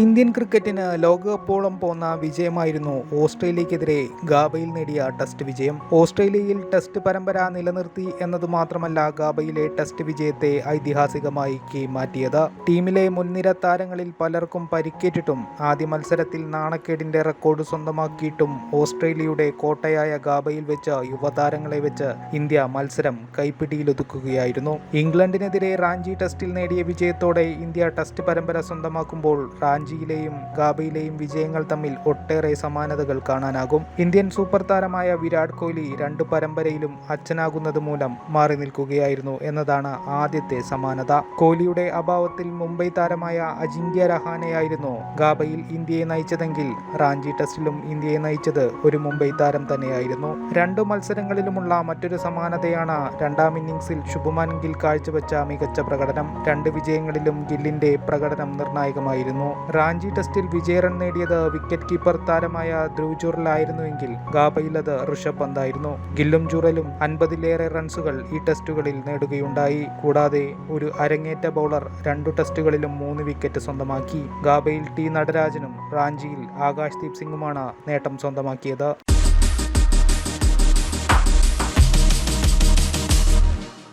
Indian ക്രിക്കറ്റിന് ലോകകപ്പോളം പോന്ന വിജയമായിരുന്നു ഓസ്ട്രേലിയക്കെതിരെ ഗാബയിൽ നേടിയ ടെസ്റ്റ് വിജയം. ഓസ്ട്രേലിയയിൽ ടെസ്റ്റ് പരമ്പര നിലനിർത്തി എന്നത് മാത്രമല്ല ഗാബയിലെ ടെസ്റ്റ് വിജയത്തെ ഐതിഹാസികമായി മാറ്റിയത്. ടീമിലെ മുൻനിര താരങ്ങളിൽ പലർക്കും പരിക്കേറ്റിട്ടും ആദ്യ മത്സരത്തിൽ നാണക്കേടിന്റെ റെക്കോർഡ് സ്വന്തമാക്കിയിട്ടും ഓസ്ട്രേലിയയുടെ കോട്ടയായ ഗാബയിൽ വെച്ച് യുവതാരങ്ങളെ വെച്ച് ഇന്ത്യ മത്സരം കൈപ്പിടിയിലൊതുക്കുകയായിരുന്നു. ഇംഗ്ലണ്ടിനെതിരെ റാഞ്ചി ടെസ്റ്റിൽ നേടിയ വിജയത്തോടെ ഇന്ത്യ ടെസ്റ്റ് പരമ്പര സ്വന്തമാക്കുമ്പോൾ റാഞ്ചിയിലെയും ഗാബയിലെയും വിജയങ്ങൾ തമ്മിൽ ഒട്ടേറെ സമാനതകൾ കാണാനാകും. ഇന്ത്യൻ സൂപ്പർ താരമായ വിരാട് കോഹ്ലി രണ്ട് പരമ്പരയിലും അച്ഛനാകുന്നത് മൂലം മാറി നിൽക്കുകയായിരുന്നു എന്നതാണ് ആദ്യത്തെ സമാനത. കോഹ്ലിയുടെ അഭാവത്തിൽ മുംബൈ താരമായ അജിങ്ക്യ രഹാനെയായിരുന്നു ഗാബയിൽ ഇന്ത്യയെ നയിച്ചതെങ്കിൽ റാഞ്ചി ടെസ്റ്റിലും ഇന്ത്യയെ നയിച്ചത് ഒരു മുംബൈ താരം തന്നെയായിരുന്നു. രണ്ടു മത്സരങ്ങളിലുമുള്ള മറ്റൊരു സമാനതയാണ് രണ്ടാം ഇന്നിംഗ്സിൽ ശുഭമാൻ ഗിൽ കാഴ്ചവെച്ച മികച്ച പ്രകടനം. രണ്ട് വിജയങ്ങളിലും ഗില്ലിന്റെ പ്രകടനം നിർണായകമായിരുന്നു. റാഞ്ചി ടെസ്റ്റിൽ വിജയ റൺ നേടിയത് വിക്കറ്റ് കീപ്പർ താരമായ ധ്രുവ് ജുറലായിരുന്നുവെങ്കിൽ ഗാബയിൽ അത് ഋഷഭ് പന്തായിരുന്നു. ഗില്ലും ജുറലും അൻപതിലേറെ റൺസുകൾ ഈ ടെസ്റ്റുകളിൽ നേടുകയുണ്ടായി. കൂടാതെ ഒരു അരങ്ങേറ്റ ബൗളർ രണ്ടു ടെസ്റ്റുകളിലും മൂന്ന് വിക്കറ്റ് സ്വന്തമാക്കി. ഗാബയിൽ ടി നടരാജനും റാഞ്ചിയിൽ ആകാശ് ദീപ് സിംഗുമാണ് നേട്ടം സ്വന്തമാക്കിയത്.